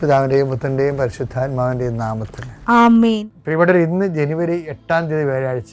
പിതാവിന്റെയും പുത്രന്റെയും പരിശുദ്ധാത്മാവിന്റെയും നാമത്തിൽ. പ്രിയപ്പെട്ടവർ ഇന്ന് ജനുവരി എട്ടാം തീയതി വ്യാഴാഴ്ച.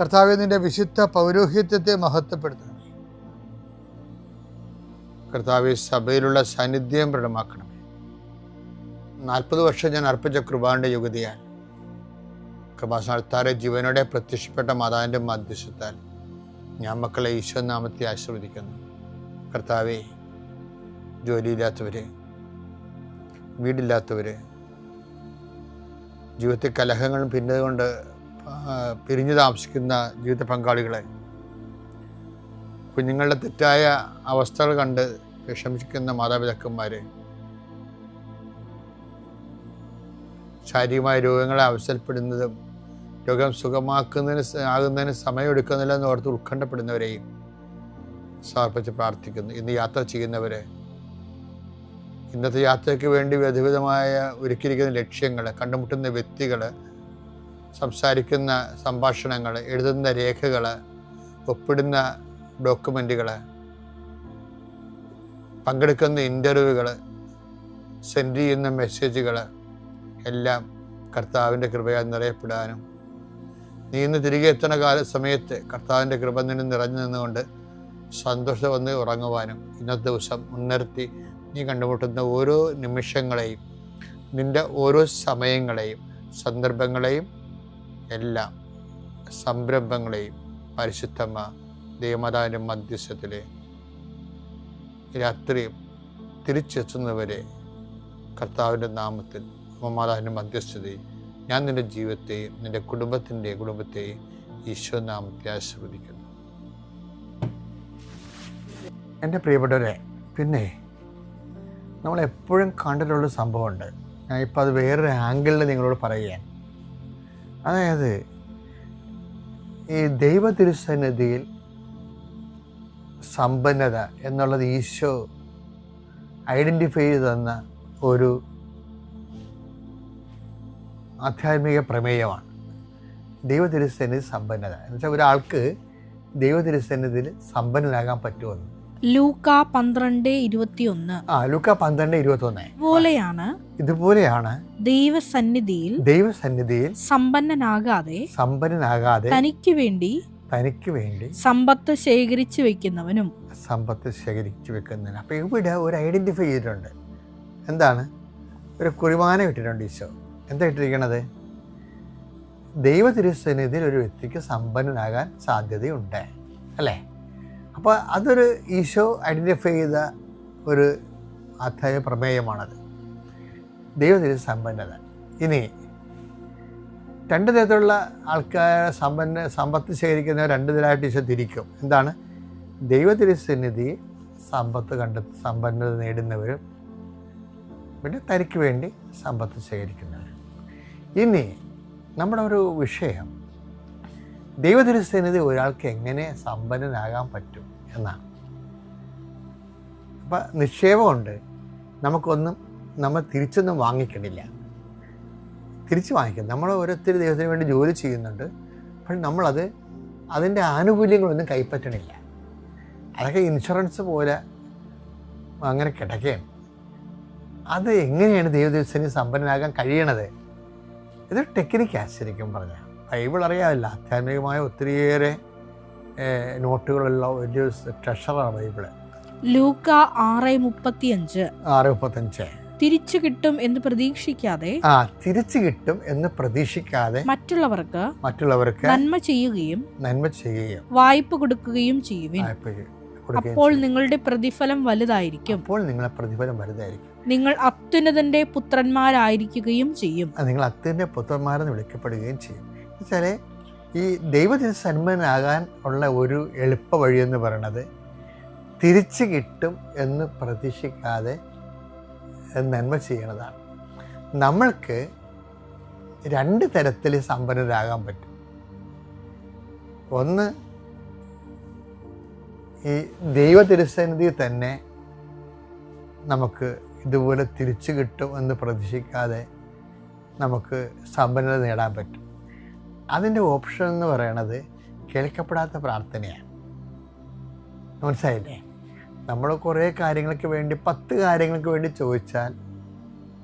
കർത്താവെ നിന്റെ വിശുദ്ധ പൗരോഹിത്യത്തെ മഹത്വപ്പെടുത്തണം. കർത്താവ് സഭയിലുള്ള സാന്നിധ്യം പ്രകടമാക്കണമേ. നാൽപ്പത് വർഷം ഞാൻ അർപ്പിച്ച കൃപാന്റെ യുഗതിയാൽ കൃപാസ്ഥാനത്താരെ ജീവനോടെ പ്രത്യക്ഷപ്പെട്ട മാതാവിന്റെ മധ്യസ്ഥത്താൽ ഞാൻ മക്കളെ ഈശോ നാമത്തെ ആശീർവദിക്കുന്നു. കർത്താവെ ജോലിയില്ലാത്തവര് വീടില്ലാത്തവര് ജീവിതത്തിൽ കലഹങ്ങളും ഭിന്നത കൊണ്ട് ആ, പിരിഞ്ഞു താമസിക്കുന്ന ജീവിത പങ്കാളികളെ കുഞ്ഞുങ്ങളുടെ തെറ്റായ അവസ്ഥകൾ കണ്ട് വിഷമിക്കുന്ന മാതാപിതാക്കന്മാരെ ശാരീരികമായ രോഗങ്ങളെ അവസരപ്പെടുന്നതും രോഗം സുഖമാക്കുന്നതിന് ആകുന്നതിന് സമയമെടുക്കുന്നില്ല എന്ന് ഓർത്ത് ഉത്കണ്ഠപ്പെടുന്നവരെയും സമർപ്പിച്ച് പ്രാർത്ഥിക്കുന്നു. ഇന്ന് യാത്ര ചെയ്യുന്നവരെ ഇന്നത്തെ യാത്രയ്ക്ക് വേണ്ടി വിധവിധമായ ഒരുക്കിയിരിക്കുന്ന ലക്ഷ്യങ്ങൾ കണ്ടുമുട്ടുന്ന വ്യക്തികൾ സംസാരിക്കുന്ന സംഭാഷണങ്ങൾ എഴുതുന്ന രേഖകൾ ഒപ്പിടുന്ന ഡോക്യുമെന്റുകൾ പങ്കെടുക്കുന്ന ഇന്റർവ്യൂകൾ സെൻഡ് ചെയ്യുന്ന മെസ്സേജുകൾ എല്ലാം കർത്താവിന്റെ കൃപയാൽ നിറയപ്പെടാനും നീ ഇന്ന് തിരികെ എത്തുന്ന കാല സമയത്ത് കർത്താവിന്റെ കൃപ നിന്നെ നിറഞ്ഞു നിന്നുകൊണ്ട് സന്തോഷം വന്ന് ഉറങ്ങുവാനും ഇന്നത്തെ ദിവസം മുൻനിർത്തി നീ കണ്ടുമുട്ടുന്ന ഓരോ നിമിഷങ്ങളെയും നിന്റെ ഓരോ സമയങ്ങളെയും സന്ദർഭങ്ങളെയും എല്ലാം സംരംഭങ്ങളെയും പരിശുദ്ധമ്മ ദേവമാതാവിന്റെ മധ്യസ്ഥത്തിൽ രാത്രി തിരിച്ചെത്തുന്നവരെ കർത്താവിന്റെ നാമത്തിൽ അമ്മമാതാവിന്റെ മധ്യസ്ഥതയിൽ ഞാൻ നിന്റെ ജീവിതത്തെയും നിന്റെ കുടുംബത്തിന്റെ കുടുംബത്തെയും ഈശോ നാമത്തെ ആശീർവദിക്കുന്നു. എന്റെ പ്രിയപ്പെട്ടവരെ പിന്നെ നമ്മൾ എപ്പോഴും കണ്ടിട്ടുള്ള സംഭവമുണ്ട്. ഞാൻ ഇപ്പോൾ അത് വേറൊരു ആംഗിളിൽ നിങ്ങളോട് പറയുകയാണ്. അതായത് ഈ ദൈവ തിരുസന്നിധിയിൽ സമ്പന്നത എന്നുള്ളത് ഈശോ ഐഡന്റിഫൈ ചെയ്ത് തന്ന ഒരു ആധ്യാത്മിക പ്രമേയമാണ്. ദൈവ തിരുസന്നിധി സമ്പന്നത. എന്ന് വെച്ചാൽ ഒരാൾക്ക് ദൈവ തിരുസന്നിധിയിൽ സമ്പന്നനാകാൻ പറ്റുമെന്ന്. ലൂക്ക പന്ത്രണ്ട് ഇരുപത്തിയൊന്ന്. ആ ലുക്ക പന്ത്രണ്ട് ഇരുപത്തൊന്ന് പോലെയാണ് ഇതുപോലെയാണ് ദൈവസന്നിധിയിൽ ദൈവസന്നിധിയിൽ സമ്പന്നനാകാതെ സമ്പന്നനാകാതെ തനിക്ക് വേണ്ടി തനിക്ക് വേണ്ടി സമ്പത്ത് ശേഖരിച്ചു വെക്കുന്നവനും. സമ്പത്ത് ശേഖരിച്ചു വെക്കുന്നതിന് അപ്പോൾ ഇവിടെ ഒരു ഐഡന്റിഫൈ ചെയ്തിട്ടുണ്ട്. എന്താണ്? ഒരു കുറിമാനം ഇട്ടിട്ടുണ്ട് ഈശോ. എന്താ ഇട്ടിരിക്കണത്? ദൈവ തിരുസന്നിധിയിൽ ഒരു വ്യക്തിക്ക് സമ്പന്നനാകാൻ സാധ്യതയുണ്ട്. അല്ലേ? അപ്പോൾ അതൊരു ഈശോ ഐഡന്റിഫൈ ചെയ്ത ഒരു അധ്യായ പ്രമേയമാണത്. ദൈവ തിരു സമ്പന്നത. ഇനി രണ്ട് തരത്തിലുള്ള ആൾക്കാരെ സമ്പന്ന സമ്പത്ത് ശേഖരിക്കുന്ന രണ്ട് തരമായിട്ട് ഈശോ തിരിക്കും. എന്താണ്? ദൈവതിരുസന്നിധി സമ്പത്ത് കണ്ട സമ്പന്നത നേടുന്നവരും പിന്നെ തനിക്ക് വേണ്ടി സമ്പത്ത് ശേഖരിക്കുന്നവരും. ഇനി നമ്മുടെ ഒരു വിഷയം ദൈവതിരുസന്നിധി ഒരാൾക്ക് എങ്ങനെ സമ്പന്നനാകാൻ പറ്റും എന്നാണ്. അപ്പം നിക്ഷേപമുണ്ട്. നമുക്കൊന്നും നമ്മൾ തിരിച്ചൊന്നും വാങ്ങിക്കണില്ല. തിരിച്ച് വാങ്ങിക്കും. നമ്മൾ ഓരോരുത്തർ ദൈവത്തിന് വേണ്ടി ജോലി ചെയ്യുന്നുണ്ട്. പക്ഷെ നമ്മളത് അതിന്റെ ആനുകൂല്യങ്ങളൊന്നും കൈപ്പറ്റണില്ല. അതൊക്കെ ഇൻഷുറൻസ് പോലെ അങ്ങനെ കിടക്കുകയാണ്. അത് എങ്ങനെയാണ് ദൈവദിവസന് സമ്പന്നനാകാൻ കഴിയണത്? ഇതൊരു ടെക്നിക്കാണ് ശരിക്കും പറഞ്ഞാൽ. ബൈബിൾ അറിയാവില്ല ആധ്യാത്മികമായ ഒത്തിരിയേറെ നോട്ടുകളുള്ള ഒരു ട്രഷറാണ് ബൈബിൾ. ലൂക്ക ആറ് മുപ്പത്തിയഞ്ച്. ആറ് മുപ്പത്തഞ്ച് തിരിച്ചു കിട്ടും എന്ന് പ്രതീക്ഷിക്കാതെ ആ തിരിച്ചു കിട്ടും എന്ന് പ്രതീക്ഷിക്കാതെ മറ്റുള്ളവർക്ക് മറ്റുള്ളവർക്ക് നന്മ ചെയ്യുകയും നന്മ ചെയ്യുകയും വായ്പ കൊടുക്കുകയും ചെയ്യുവിൻ. അപ്പോൾ നിങ്ങളുടെ പ്രതിഫലം വലുതായിരിക്കും. അപ്പോൾ നിങ്ങളുടെ പ്രതിഫലം വലുതായിരിക്കും. നിങ്ങൾ അത്യുന്നതന്റെ പുത്രന്മാരായിരിക്കുകയും ചെയ്യും. നിങ്ങൾ അത്യന്റെ പുത്രന്മാരെന്ന് വിളിക്കപ്പെടുകയും ചെയ്യും. എന്നുവെച്ചാൽ ഈ ദൈവത്തിന് സന്മനാകാൻ ഉള്ള ഒരു എളുപ്പ വഴിയെന്ന് പറയണത് തിരിച്ചു കിട്ടും എന്ന് പ്രതീക്ഷിക്കാതെ നന്മ ചെയ്യണതാണ്. നമ്മൾക്ക് രണ്ട് തരത്തിൽ സമ്പന്നരാകാൻ പറ്റും. ഒന്ന് ഈ ദൈവ തിരുസന്നിധി തന്നെ നമുക്ക് ഇതുപോലെ തിരിച്ചു കിട്ടും എന്ന് പ്രതീക്ഷിക്കാതെ നമുക്ക് സമ്പന്നത നേടാൻ പറ്റും. അതിന്റെ ഓപ്ഷൻ എന്ന് പറയണത് കേൾക്കപ്പെടാത്ത പ്രാർത്ഥനയാണ്. മനസ്സിലായില്ലേ? നമ്മൾ കുറേ കാര്യങ്ങൾക്ക് വേണ്ടി പത്ത് കാര്യങ്ങൾക്ക് വേണ്ടി ചോദിച്ചാൽ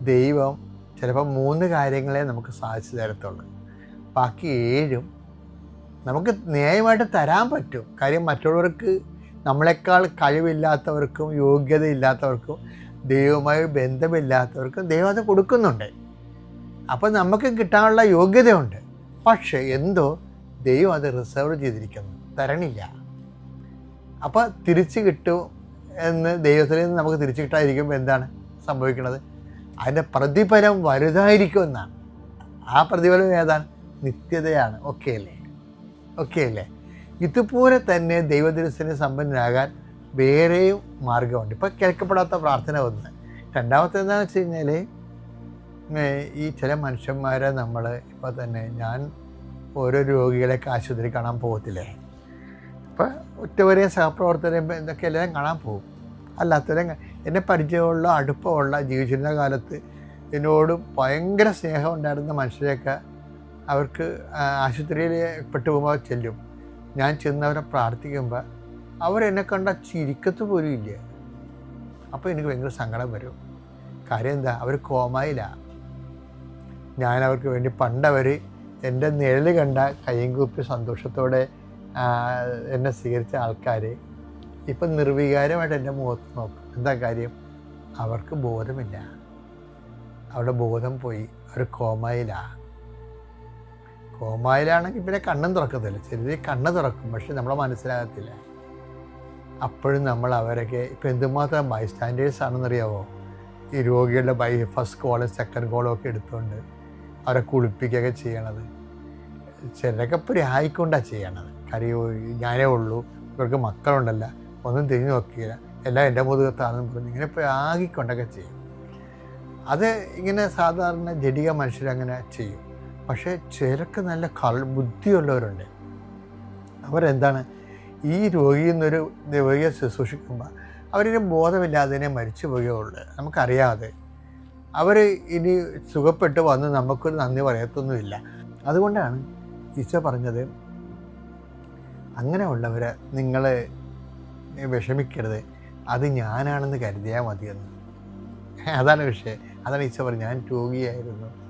ദൈവം ചിലപ്പോൾ മൂന്ന് കാര്യങ്ങളെ നമുക്ക് സാധിച്ചു തരത്തുള്ളൂ. ബാക്കി ഏഴും നമുക്ക് ന്യായമായിട്ട് തരാൻ പറ്റും. കാര്യം മറ്റുള്ളവർക്ക് നമ്മളെക്കാൾ കഴിവില്ലാത്തവർക്കും യോഗ്യതയില്ലാത്തവർക്കും ദൈവവുമായി ബന്ധമില്ലാത്തവർക്കും ദൈവം അത് കൊടുക്കുന്നുണ്ട്. അപ്പോൾ നമുക്ക് കിട്ടാനുള്ള യോഗ്യതയുണ്ട്. പക്ഷേ എന്തോ ദൈവം അത് റിസർവ് ചെയ്തിരിക്കുന്നു. തരണില്ല. അപ്പോൾ തിരിച്ചു കിട്ടും എന്ന് ദൈവത്തിൽ നിന്ന് നമുക്ക് തിരിച്ചു കിട്ടാതിരിക്കുമ്പോൾ എന്താണ് സംഭവിക്കുന്നത്? അതിന്റെ പ്രതിഫലം വലുതായിരിക്കും എന്നാണ്. ആ പ്രതിഫലം ഏതാണ്? നിത്യതയാണ്. ഓക്കെ അല്ലേ? ഓക്കെ അല്ലേ? ഇതുപോലെ തന്നെ ദൈവദിനത്തിന് സമ്പന്നനാകാൻ വേറെയും മാർഗമുണ്ട്. ഇപ്പം കേൾക്കപ്പെടാത്ത പ്രാർത്ഥന ഒന്ന്. രണ്ടാമത്തെ എന്താണെന്ന് വെച്ച് കഴിഞ്ഞാൽ ഈ ചില മനുഷ്യന്മാരെ നമ്മൾ ഇപ്പോൾ തന്നെ ഞാൻ ഓരോ രോഗികളെയൊക്കെ ആശുപത്രി കാണാൻ പോകത്തില്ലേ? അപ്പോൾ ഉറ്റവരെയും സഹപ്രവർത്തകരെയും ഇതൊക്കെ എല്ലാവരും കാണാൻ പോകും. അല്ലാത്തവരെ എന്നെ പരിചയമുള്ള അടുപ്പമുള്ള ജീവിച്ചിരുന്ന കാലത്ത് എന്നോട് ഭയങ്കര സ്നേഹം ഉണ്ടായിരുന്ന മനുഷ്യരെയൊക്കെ അവർക്ക് ആശുപത്രിയിൽ ആശുപത്രിയിൽ പെട്ടുപോകുമ്പോൾ ചെല്ലും. ഞാൻ ചെന്നവരെ പ്രാർത്ഥിക്കുമ്പോൾ അവരെന്നെ കണ്ട ചിരിക്കത്ത് പോലും ഇല്ല. അപ്പോൾ എനിക്ക് ഭയങ്കര സങ്കടം വരും. കാര്യം എന്താ? അവർ കോമായിലാണ് ഞാൻ അവർക്ക് വേണ്ടി പണ്ടവർ എന്റെ നിഴൽ കണ്ട കയ്യും കൂപ്പി സന്തോഷത്തോടെ എന്നെ സ്വീകരിച്ച ആൾക്കാർ ഇപ്പം നിർവികാരമായിട്ട് എന്റെ മുഖത്ത് നോക്കും. എന്താ കാര്യം? അവർക്ക് ബോധമില്ല. അവരുടെ ബോധം പോയി. അവർ കോമായിലാണ് കോമായിലാണെങ്കിൽ പിന്നെ കണ്ണും തുറക്കത്തില്ല. ചെറിയ കണ്ണ് തുറക്കും പക്ഷെ നമ്മളെ മനസ്സിലാകത്തില്ല. അപ്പോഴും നമ്മൾ അവരൊക്കെ ഇപ്പം എന്തുമാത്രം ബൈ സ്റ്റാൻഡേർഡ്സ് ആണെന്നറിയാവോ? ഈ രോഗികളുടെ ബൈ ഫസ്റ്റ് കോളും സെക്കൻഡ് കോളും ഒക്കെ എടുത്തുകൊണ്ട് അവരെ കുളിപ്പിക്കുകയൊക്കെ ചെയ്യണത്. ചിലരൊക്കെ പ്രായിക്കൊണ്ടാണ് ചെയ്യണത്. കാര്യം ഞാനേ ഉള്ളൂ ഇവർക്ക് മക്കളുണ്ടല്ല ഒന്നും തിരിഞ്ഞു നോക്കിയില്ല എല്ലാം എന്റെ മുതുകത്താണെന്ന് പറഞ്ഞ് ഇങ്ങനെ പ്രാഗിക്കൊണ്ടൊക്കെ ചെയ്യും. അത് ഇങ്ങനെ സാധാരണ ജടിക മനുഷ്യരങ്ങനെ ചെയ്യും. പക്ഷേ ചിലർക്ക് നല്ല കൾ ബുദ്ധിയുള്ളവരുണ്ട്. അവരെന്താണ് ഈ രോഗിയിൽ നിന്നൊരു രോഗിയെ ശുശ്രൂഷിക്കുമ്പോൾ അവരിന് ബോധമില്ലാതെ മരിച്ചു പോവുകയുള്ളു നമുക്കറിയാതെ അവർ ഇനി സുഖപ്പെട്ട് വന്ന് നമുക്കൊരു നന്ദി പറയത്തൊന്നുമില്ല. അതുകൊണ്ടാണ് ഈശോ പറഞ്ഞത് അങ്ങനെയുള്ളവരെ നിങ്ങൾ വിഷമിക്കരുത്. അത് ഞാനാണെന്ന് കരുതിയാൽ മതിയെന്ന്. അതാണ് വിഷയം. അതാണ് ഈശോ പറഞ്ഞത്. ഞാൻ രോഗിയായിരുന്നു.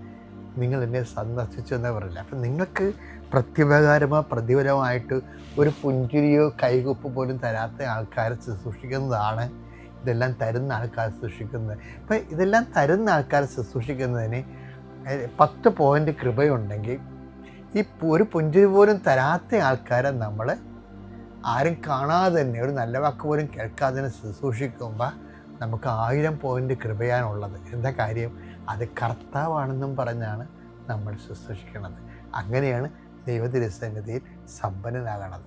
നിങ്ങൾ എന്നെ സന്ദർശിച്ചു എന്നേ പറയില്ല അപ്പം നിങ്ങൾക്ക് പ്രത്യുപകാരമോ പ്രതിഫലമായിട്ട് ഒരു പുഞ്ചിരിയോ കൈകുപ്പ് പോലും തരാത്ത ആൾക്കാരെ ശുശ്രൂഷിക്കുന്നതാണ് ഇതെല്ലാം തരുന്ന ആൾക്കാർ ശുശ്രൂഷിക്കുന്നത് അപ്പം ഇതെല്ലാം തരുന്ന ആൾക്കാർ ശുശ്രൂഷിക്കുന്നതിന് പത്ത് പോയിന്റ് കൃപയുണ്ടെങ്കിൽ ഈ ഒരു പുഞ്ചിരി പോലും തരാത്ത ആൾക്കാരെ നമ്മൾ ആരും കാണാതെ തന്നെ ഒരു നല്ല വാക്ക് പോലും കേൾക്കാതെ തന്നെ ശുശ്രൂഷിക്കുമ്പോൾ നമുക്ക് ആയിരം പോയിന്റ് കൃപയാണുള്ളത്. എന്താ കാര്യം? അത് കർത്താവാണെന്നും പറഞ്ഞാണ് നമ്മൾ ശുശ്രൂഷിക്കുന്നത് അങ്ങനെയാണ് ദൈവതിരുസന്നിധിയിൽ സമ്പന്നനാകണത്.